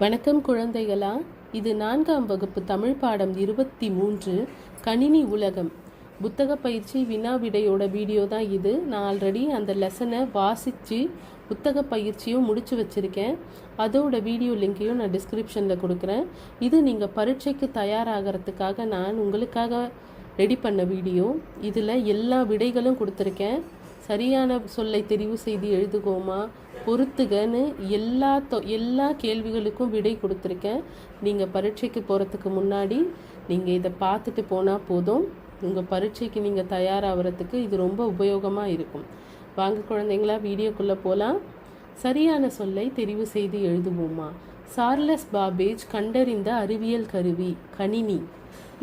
வணக்கம் குழந்தைகளா. இது நான்காம் வகுப்பு தமிழ் பாடம் இருபத்தி மூன்று கணினி உலகம். புத்தக பயிற்சி வினா விடையோட வீடியோ தான் இது. நான் ஆல்ரெடி அந்த லெசனை வாசித்து புத்தக பயிற்சியும் முடித்து வச்சுருக்கேன். அதோட வீடியோ லிங்கையும் நான் டிஸ்கிரிப்ஷனில் கொடுக்குறேன். இது நீங்கள் பரீட்சைக்கு தயாராகிறதுக்காக நான் உங்களுக்காக ரெடி பண்ண வீடியோ. இதில் எல்லா விடைகளும் கொடுத்துருக்கேன். சரியான சொல்லை தெரிவு செய்து எழுதுகோமா பொறுத்துகன்னு எல்லா தொ எல்லா கேள்விகளுக்கும் விடை கொடுத்துருக்கேன். நீங்கள் பரீட்சைக்கு போகிறதுக்கு முன்னாடி நீங்கள் இதை பார்த்துட்டு போனால் போதும். உங்கள் பரீட்சைக்கு நீங்கள் தயாராகிறதுக்கு இது ரொம்ப உபயோகமாக இருக்கும். வாங்க குழந்தைங்களா வீடியோக்குள்ளே போகலாம் சரியான சொல்லை தெரிவு செய்து எழுதுவோமா? சார்லஸ் பாபேஜ் கண்டறிந்த அறிவியல் கருவி கணினி.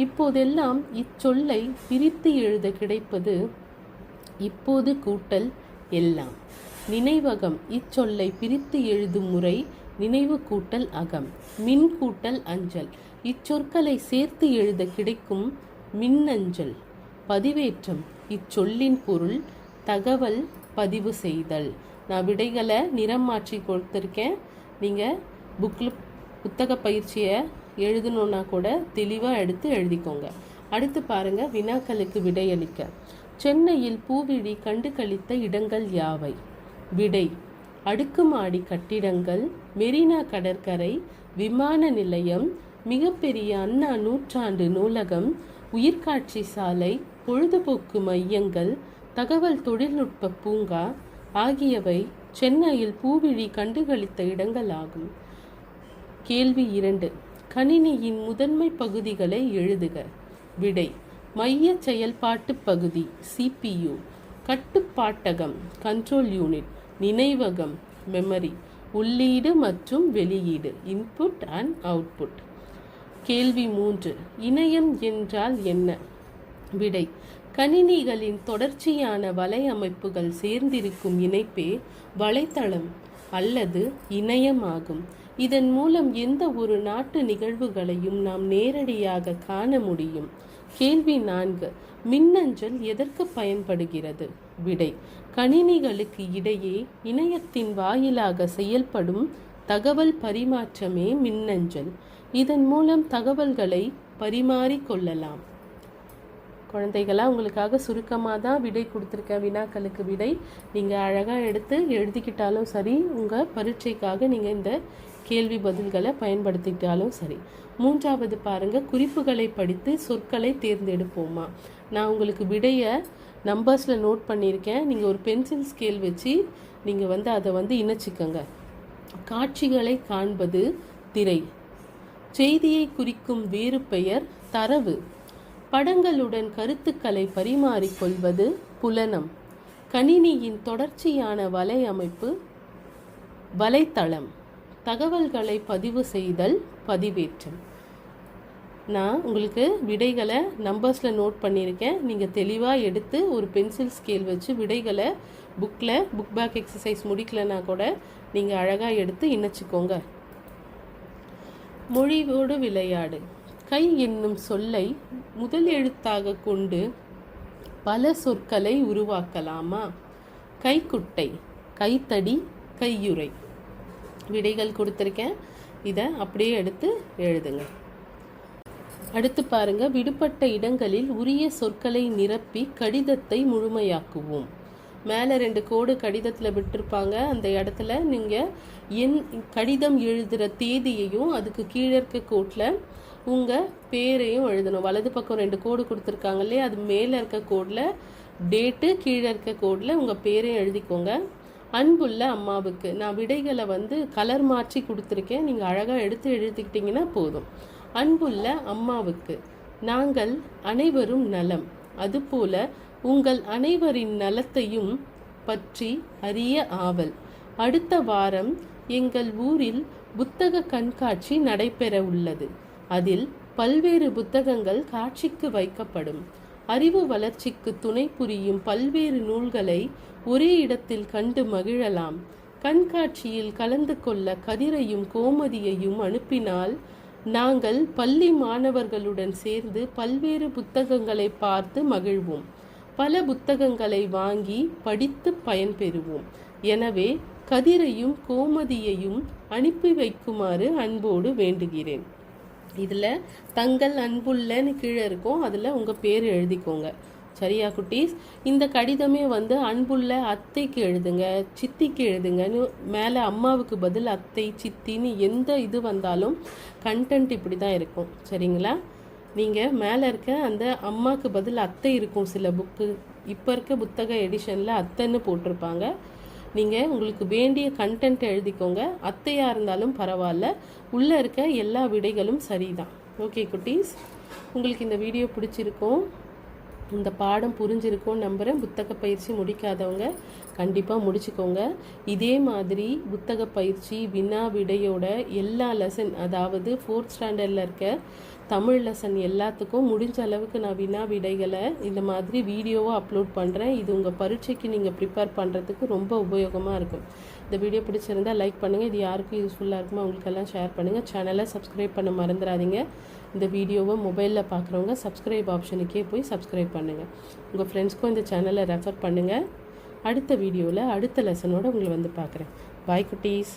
இப்போதெல்லாம் இச்சொல்லை பிரித்து எழுத கிடைப்பது இப்போது கூட்டல் எல்லாம். நினைவகம் இச்சொல்லை பிரித்து எழுதும் முறை நினைவு கூட்டல் அகம். மின் கூட்டல் அஞ்சல். இச்சொற்களை சேர்த்து எழுத கிடைக்கும் மின்னஞ்சல். பதிவேற்றம். இச்சொல்லின் பொருள் தகவல் பதிவு செய்தல். நான் விடைகளை நிறம் மாற்றி கொடுத்துருக்கேன். நீங்கள் புக்கில் புத்தக பயிற்சியை எழுதணுன்னா கூட தெளிவாக எடுத்து எழுதிக்கோங்க. அடுத்து பாருங்கள் வினாக்களுக்கு விடையளிக்க சென்னையில் பூவிழி கண்டு கழித்த இடங்கள் யாவை? விடை அடுக்குமாடி கட்டிடங்கள் மெரினா கடற்கரை விமான நிலையம் மிகப்பெரிய அண்ணா நூற்றாண்டு நூலகம் உயிர்காட்சி சாலை பொழுதுபோக்கு மையங்கள் தகவல் தொழில்நுட்ப பூங்கா ஆகியவை சென்னையில் பூவிழி கண்டுகளித்த இடங்களாகும் கேள்வி இரண்டு கணினியின் முதன்மை பகுதிகளை எழுதுக. விடை மைய செயல்பாட்டு பகுதி சிபியு கட்டுப்பாட்டகம் கண்ட்ரோல் யூனிட் நினைவகம் மெமரி உள்ளீடு மற்றும் வெளியீடு இன்புட் அண்ட் அவுட்புட் கேள்வி மூன்று இணையம் என்றால் என்ன? விடை கணினிகளின் தொடர்ச்சியான வலையமைப்புகள் சேர்ந்திருக்கும் இணைப்பே வலைத்தளம் அல்லது இணையமாகும். இதன் மூலம் எந்த ஒரு நாட்டு நிகழ்வுகளையும் நாம் நேரடியாக காண முடியும். கேள்வி நான்கு. மின்னஞ்சல் எதற்கு பயன்படுகிறது? விடை. கணினிகளுக்கு இடையே இணையத்தின் வாயிலாக செயல்படும் தகவல் பரிமாற்றமே மின்னஞ்சல். இதன் மூலம் தகவல்களை பரிமாறிக்கொள்ளலாம் குழந்தைகளா உங்களுக்காக சுருக்கமாக தான் விடை கொடுத்துருக்கேன். வினாக்களுக்கு விடை. நீங்கள் அழகாக எடுத்து எழுதிக்கிட்டாலும் சரி உங்கள் பரீட்சைக்காக நீங்கள் இந்த கேள்வி பதில்களை பயன்படுத்திக்கிட்டாலும் சரி. மூன்றாவது பாருங்கள் குறிப்புகளை படித்து சொற்களை தேர்ந்தெடுப்போமா? நான் உங்களுக்கு விடையை நம்பர்ஸில் நோட் பண்ணியிருக்கேன். நீங்கள் ஒரு பென்சில் ஸ்கேல் வச்சு நீங்கள் வந்து அதை வந்து இணைச்சிக்கோங்க. காட்சிகளை காண்பது திரை. செய்தியை குறிக்கும் வேறு பெயர் தரவு. படங்களுடன் கருத்துக்களை பரிமாறிக்கொள்வது புலனம். கணினியின் தொடர்ச்சியான வலையமைப்பு வலைத்தளம் தகவல்களை பதிவு செய்தல் பதிவேற்றம். நான் உங்களுக்கு விடைகளை நம்பர்ஸில் நோட் பண்ணியிருக்கேன். நீங்கள் தெளிவாக எடுத்து ஒரு பென்சில் ஸ்கேல் வச்சு விடைகளை புக்கில் புக் பேக் எக்ஸசைஸ் முடிக்கலனா கூட நீங்கள் அழகாக எடுத்து இணைச்சிக்கோங்க. மொழிவோடு விளையாடு. கை என்னும் சொல்லை முதல் எழுத்தாக கொண்டு பல சொற்களை உருவாக்கலாமா? கைக்குட்டை கைத்தடி கையுறை. விடைகள் கொடுத்துருக்கேன். இதை அப்படியே எடுத்து எழுதுங்க. அடுத்து பாருங்க. விடுபட்ட இடங்களில் உரிய சொற்களை நிரப்பி கடிதத்தை முழுமையாக்குவோம். மேலே ரெண்டு கோடு கடிதத்தில் விட்டுருப்பாங்க. அந்த இடத்துல நீங்கள் என் கடிதம் எழுதுகிற தேதியையும் அதுக்கு கீழே இருக்க கோட்டில் உங்கள் பேரையும் எழுதணும். வலது பக்கம் ரெண்டு கோடு கொடுத்துருக்காங்க இல்லையா? அது மேலே இருக்க கோடில் டேட்டு கீழே இருக்க கோடில் உங்கள் பேரையும் எழுதிக்கோங்க. அன்புள்ள அம்மாவுக்கு நான் விடைகளை வந்து கலர் மாற்றி கொடுத்துருக்கேன். நீங்கள் அழகாக எடுத்து எழுதிக்கிட்டிங்கன்னா போதும். அன்புள்ள அம்மாவுக்கு நாங்கள் அனைவரும் நலம். அதுபோல உங்கள் அனைவரின் நலத்தையும் பற்றி அறிய ஆவல். அடுத்த வாரம் எங்கள் ஊரில் புத்தக கண்காட்சி நடைபெற உள்ளது. அதில் பல்வேறு புத்தகங்கள் காட்சிக்கு வைக்கப்படும். அறிவு வளர்ச்சிக்கு துணை புரியும் பல்வேறு நூல்களை ஒரே இடத்தில் கண்டு மகிழலாம். கண்காட்சியில் கலந்து கொள்ள கதிரையும் கோமதியையும் அனுப்பினால் நாங்கள் பள்ளி மாணவர்களுடன் சேர்ந்து பல்வேறு புத்தகங்களை பார்த்து மகிழ்வோம். பல புத்தகங்களை வாங்கி படித்து பயன்பெறுவோம் எனவே கதிரையும் கோமதியையும் அனுப்பி வைக்குமாறு அன்போடு வேண்டுகிறேன். இதில் தங்கள் அன்புள்ளன்னு கீழே இருக்கும். அதில் உங்கள் பேர் எழுதிக்கோங்க. சரியா குட்டீஸ்? இந்த கடிதமே வந்து அன்புள்ள அத்தைக்கு எழுதுங்க சித்திக்கு எழுதுங்கன்னு மேலே அம்மாவுக்கு பதில் அத்தை சித்தின்னு எந்த இது வந்தாலும் கண்டென்ட் இப்படி தான் இருக்கும். சரிங்களா? நீங்கள் மேலே இருக்க அந்த அம்மாவுக்கு பதில் அத்தை இருக்கும் சில புக்கு இப்போ இருக்க புத்தக எடிஷனில் அத்தைன்னு போட்டிருப்பாங்க. நீங்கள் உங்களுக்கு வேண்டிய கண்டென்ட் எழுதிக்கோங்க. அத்தையாக இருந்தாலும் பரவாயில்ல. உள்ளே இருக்க எல்லா விடைகளும் சரிதான். ஓகே குட்டீஸ்? உங்களுக்கு இந்த வீடியோ பிடிச்சிருக்கும். இந்த பாடம் புரிஞ்சிருக்கும் நம்புகிறேன் புத்தக பயிற்சி முடிக்காதவங்க கண்டிப்பாக முடிச்சுக்கோங்க. இதே மாதிரி புத்தக பயிற்சி வினா விடையோட எல்லா லெசன் அதாவது ஃபோர்த் ஸ்டாண்டர்டில் இருக்க தமிழ் லெசன் எல்லாத்துக்கும் முடிஞ்ச அளவுக்கு நான் வினா விடைகளை இந்த மாதிரி வீடியோவாக அப்லோட் பண்ணுறேன் இது உங்கள் பரீட்சைக்கு நீங்கள் ப்ரிப்பேர் பண்ணுறதுக்கு ரொம்ப உபயோகமாக இருக்கும். இந்த வீடியோ பிடிச்சிருந்தா லைக் பண்ணுங்கள் இது யாருக்கும் யூஸ்ஃபுல்லாக இருக்குமோ அவங்களுக்கெல்லாம் ஷேர் பண்ணுங்கள் சேனலை சப்ஸ்கிரைப் பண்ண மறந்துடாதீங்க. இந்த வீடியோவை மொபைலில் பார்க்குறவங்க சப்ஸ்கிரைப் ஆப்ஷனுக்கே போய் சப்ஸ்கிரைப் பண்ணுங்கள் உங்கள் ஃப்ரெண்ட்ஸ்க்கும் இந்த சேனலை ரெஃபர் பண்ணுங்கள் அடுத்த வீடியோவில் அடுத்த லெசனோடு உங்களை வந்து பார்க்குறேன் பாய் குட்டீஸ்.